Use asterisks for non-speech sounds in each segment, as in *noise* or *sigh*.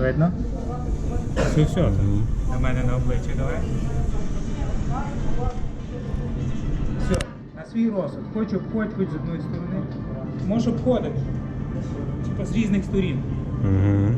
Видно? Все, все. На мене на обличчя давай. Все, на свій розсуд. Хочу обходь, хоч з одної сторони. Можеш обходити. Типа з різних сторін. Угу.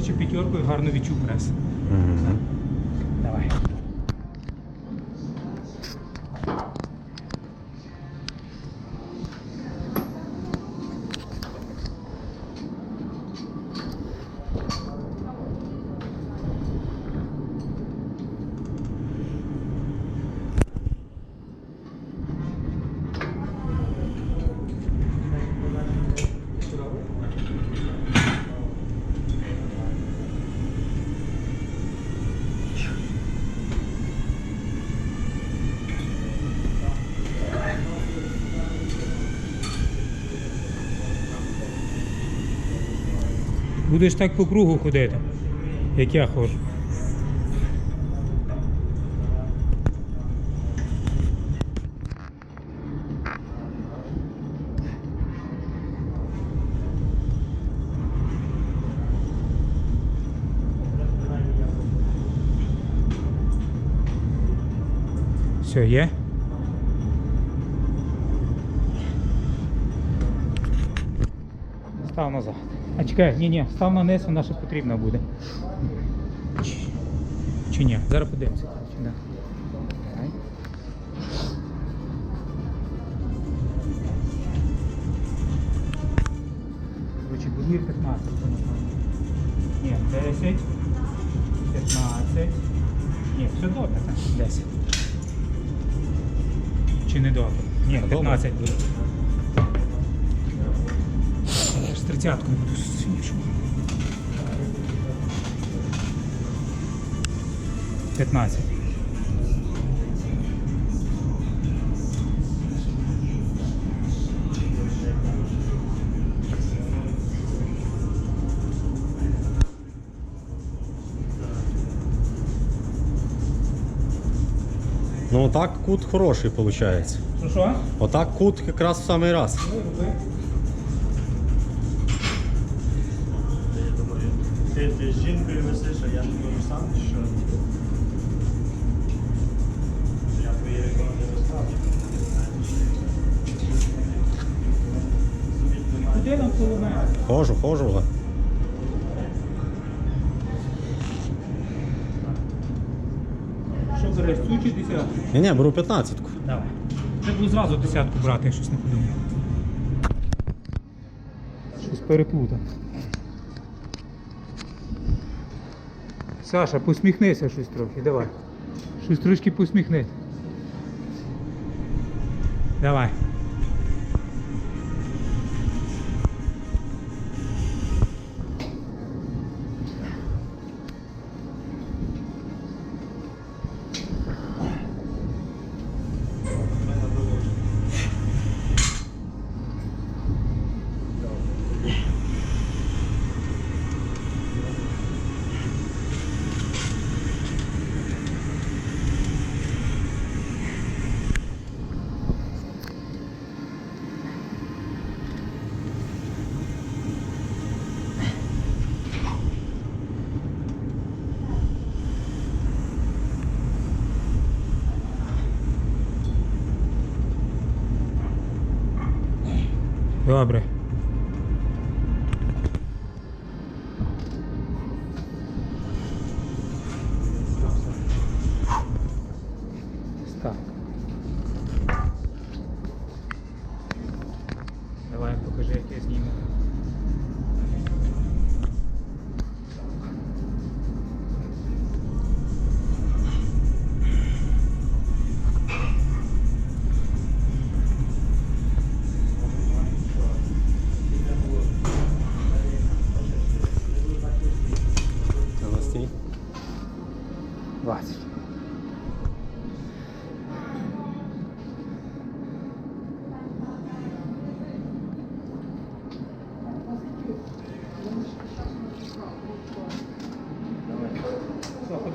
Речі, п'ятеркою гарно відчув прес. Угу. Давай. Будеш так по кругу ходити, як я ходжу. Все, є? Став назад. А чекай, ні, ні, став на низ, вона ще потрібна буде. Чи, чи ні? Зараз подивимося. Да. Давай. Коротше, 15. Ні, 10. 15. Ні, все добре, так. 10. Чи не добре? Ні, 15 буде. Тридцяткою буду сильніше. 15. Ну отак кут хороший виходить. Що що? Отак кут якраз в самий раз. Ти, ти з жінкою висиш, а я не можу сам, що? Я твої не розставлю. Куди нам коло мене? Хожу, хожу. га. Що береш, цю чи десятку? Ні, ні, беру 15-ку. Давай. Треба було зразу десятку брати, я щось не подумав. Щось переплутав. Саша, посміхнися щось трохи, давай. Щось трошки посміхни. Давай. Добре.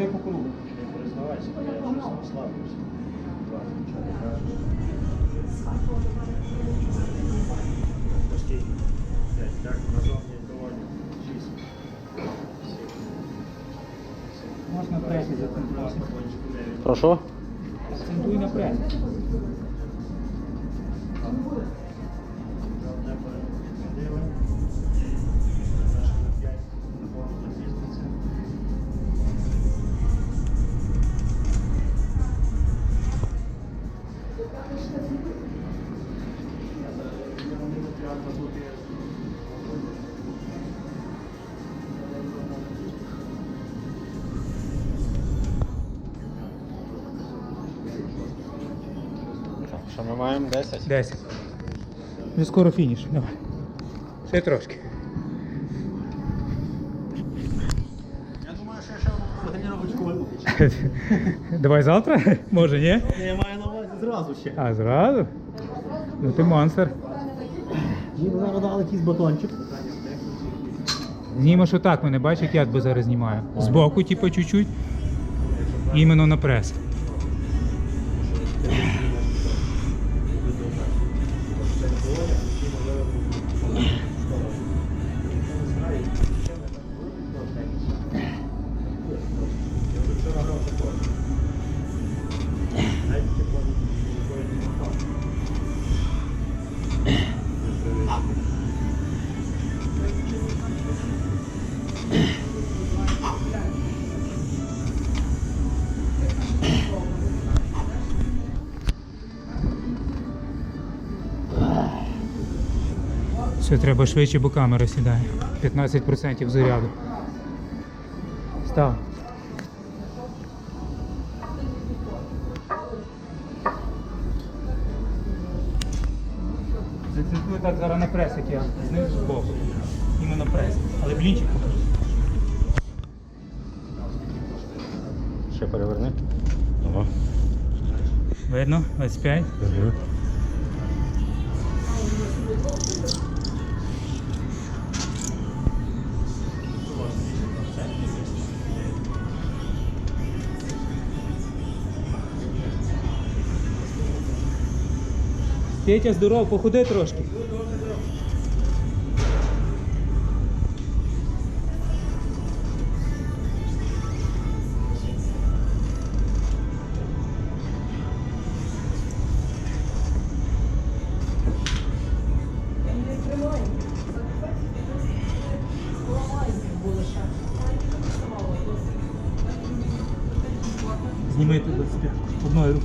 Все, по кругу. Не признавайся, я кажеш. Постійно. П'ять, так, назовні доволі. Шість. Сім. Можна пресі закінчити. Прошу? Акцентуй на пресі. Що ми маємо 10? 10. Вже скоро фініш. Давай. Ще трошки. Я думаю, що я ще одну тренировочку. Давай завтра? Може, ні? Я маю на увазі зразу ще. А зразу? Ну ти монстр. Мені зараз дали якийсь батончик. Знімеш отак мене, бачиш, як я тебе зараз знімаю. Збоку, типу, чуть-чуть. Іменно на прес. Все, треба швидше, бо камера сідає. 15% заряду. Став. Зацентуй так зараз на прес, як я знизу з боку. Іменно прес. Але блінчик покажи. Ще переверни. Ага. Видно? 25. Угу. Петя, здоров, походи трошки.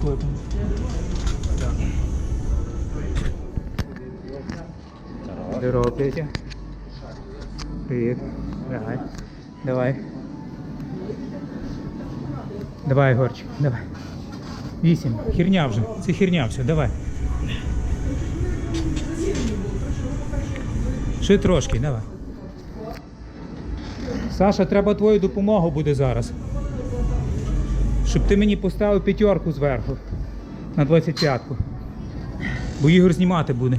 Одною. Здорово, Петя. Привіт. Давай. Давай. Давай, Егорчик, давай. Вісім. Херня вже. Це херня все, давай. Ще трошки, давай. Саша, треба твою допомогу буде зараз. Щоб ти мені поставив п'ятерку зверху. На 25-ку. Бо Ігор знімати буде.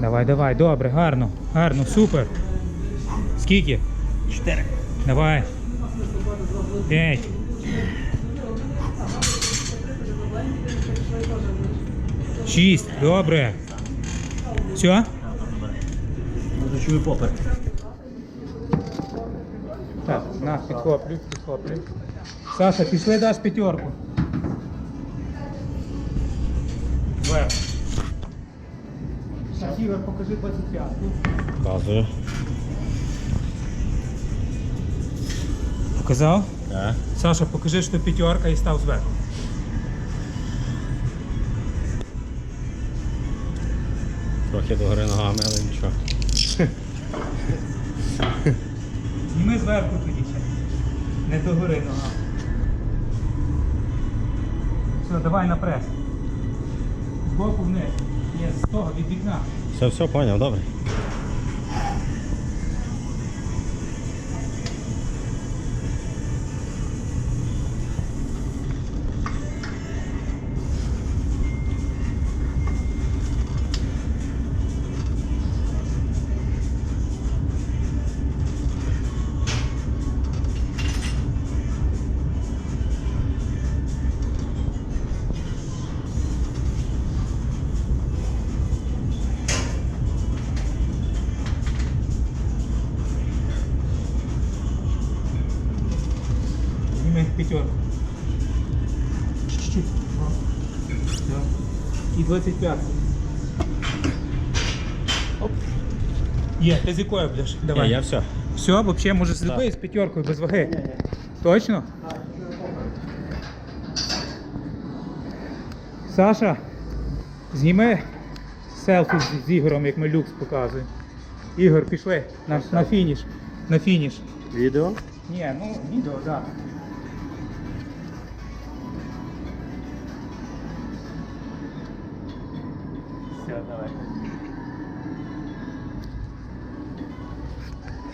Давай, давай, добре, гарно, гарно, супер. Скільки? Чотири. Давай. П'ять. Шість. Добре. Все? Чую попер. Так, на, підхоплюй, підхоплюй. Саша, пішли даш п'ятерку. Вверх. Покажи 25. Показую. Показав? Так. Саша, покажи, що п'ятерка і став зверху. Трохи догори ногами, але нічого. *laughs* Зніми зверху тоді ще. Не догори нога. Все, давай на прес. Збоку вниз. Є, з того, від вікна. Все, все, поняв, добре. Зніми п'ятерку. Чуть-чуть. Все. І 25. Оп. Є, ти з якою будеш? Давай. Ні, я все. Все, взагалі можеш з любої з п'ятеркою без ваги. Точно? Саша, зніми селфі з, з Ігорем, як ми люкс показуємо. Ігор, пішли на, на фініш. На фініш. Відео? Ні, ну відео, так. Да. Все, давай.